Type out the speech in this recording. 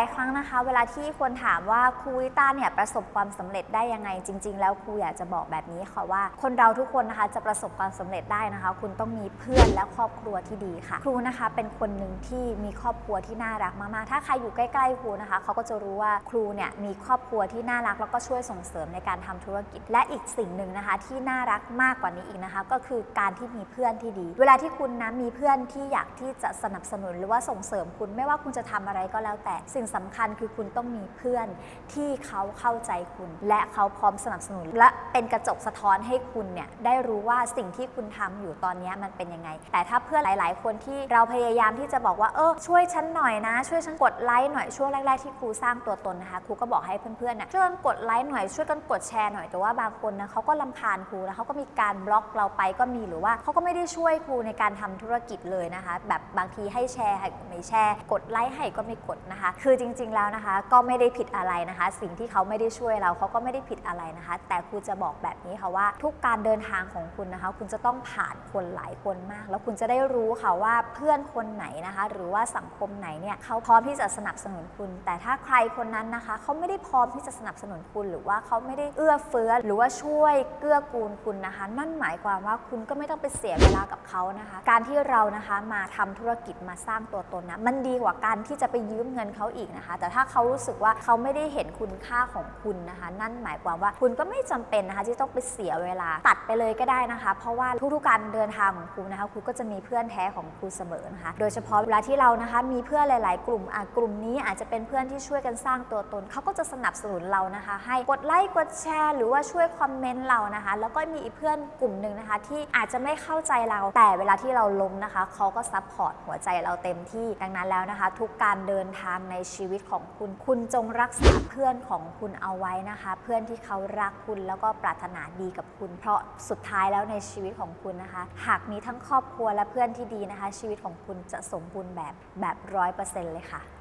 ายครั้งนะคะ เวลาที่คนถามว่าครูวิต้าเนี่ยประสบความสำเร็จได้ยังไงจริง ๆ แล้วครูอยากจะบอกแบบนี้ค่ะว่า คนเราทุกคนนะคะจะประสบความสำเร็จได้นะคะ คุณต้องมีเพื่อนและครอบครัวที่ดีค่ะ ครูนะคะเป็นคนหนึ่งที่มีครอบครัวที่น่ารักมากๆ ถ้าใครอยู่ใกล้ๆครูนะคะเขาก็จะรู้ว่าครูเนี่ยมีครอบครัวที่น่ารักแล้วก็ช่วยส่งเสริมในการทำธุรกิจ และอีกสิ่งหนึ่งนะคะ ที่น่ารักมากกว่านี้อีกนะคะ ก็คือการที่มีเพื่อนที่ดี เวลาที่คุณนะมีเพื่อนที่อยากที่จะสนับสนุนหรือว่าส่งเสริมคุณไม่ว่าคุณจะทำอะไรก็แล้วแต่สิ่งสำคัญคือคุณต้องมีเพื่อนที่เขาเข้าใจคุณ และเขาพร้อมสนับสนุน และเป็นกระจกสะท้อนให้คุณเนี่ยได้รู้ว่าสิ่งที่คุณทำอยู่ตอนนี้มันเป็นยังไง แต่ถ้าเพื่อนหลาย ๆ คนที่เราพยายามที่จะบอกว่าเออช่วยฉันหน่อยนะ ช่วยฉันกดไลค์หน่อยช่วงแรก ๆ ที่ครูสร้างตัวตนนะคะครูก็บอกให้เพื่อนๆน่ะช่วยกันกดไลค์หน่อยช่วยกันกดแชร์หน่อยแต่ว่าบางคนนะเขาก็ลำคาญครูแล้วเขาก็มีการบล็อกเราไปก็มีหรือว่าเขาก็ไม่ได้ช่วยครูในการทำธุรกิจเลยนะคะ แบบบางทีให้แชร์ให้ก็ไม่แชร์ กดไลค์ให้ก็ไม่กดนะคะ คือจริง ๆ แล้วนะคะ ก็ไม่ได้ผิดอะไรนะคะ สิ่งที่เขาไม่ได้ช่วยเราเขาก็ไม่ได้ผิดอะไรนะคะ แต่ครูจะบอกแบบนี้ค่ะว่า ทุกการเดินทางของคุณนะคะ คุณจะต้องผ่านคนหลายคนมาก แล้วคุณจะได้รู้ค่ะว่าเพื่อนคนไหนนะคะ หรือว่าสังคมไหนเนี่ยเขาพร้อมที่จะสนับสนุนคุณ แต่ถ้าใครคนนั้นนะคะเขาไม่ได้พร้อมที่จะสนับสนุนคุณ หรือว่าเขาไม่ได้เอื้อเฟื้อหรือว่าช่วยเกื้อกูลคุณนะคะ นั่นหมายความว่าคุณก็ไม่ต้องไปเสียเวลากับเขานะคะ การที่เรานะคะมาทำธุรกิจมาสร้างตัวตนนะมันดีกว่าการที่จะไปยืมเงินเขาอีกนะคะ แต่ถ้าเขารู้สึกว่าเขาไม่ได้เห็นคุณค่าของคุณนะคะ นั่นหมายความว่าคุณก็ไม่จำเป็นนะคะที่ต้องไปเสียเวลาตัดไปเลยก็ได้นะคะ เพราะว่าทุกๆการเดินทางของครูนะคะครูก็จะมีเพื่อนแท้ของครูเสมอนะคะ โดยเฉพาะเวลาที่เรานะคะมีเพื่อนหลาย ๆ กลุ่มอะกลุ่มนี้อาจจะเป็นเพื่อนที่ช่วยกันสร้างตัวตนเขาก็จะสนับสนุนเรานะคะ ให้กดไลค์กดแชร์ หรือว่าช่วยคอมเมนต์เรานะคะ แล้วก็มีอีกเพื่อนกลุ่มหนึ่งนะคะ ที่อาจจะไม่เข้าใจเราแต่เวลาที่เราล้มนะคะเขาก็ซัพพอร์ตหัวใจเราเต็มที่ดังนั้นแล้วนะคะ ทุกการเดินทางในชีวิตของคุณ คุณจงรักษาเพื่อนของคุณเอาไว้นะคะ เพื่อนที่เขารักคุณแล้วก็ปรารถนาดีกับคุณ เพราะสุดท้ายแล้วในชีวิตของคุณนะคะ หากมีทั้งครอบครัวและเพื่อนที่ดีนะคะ ชีวิตของคุณจะสมบูรณ์แบบแบบร้อยเปอร์เซ็นต์เลยค่ะ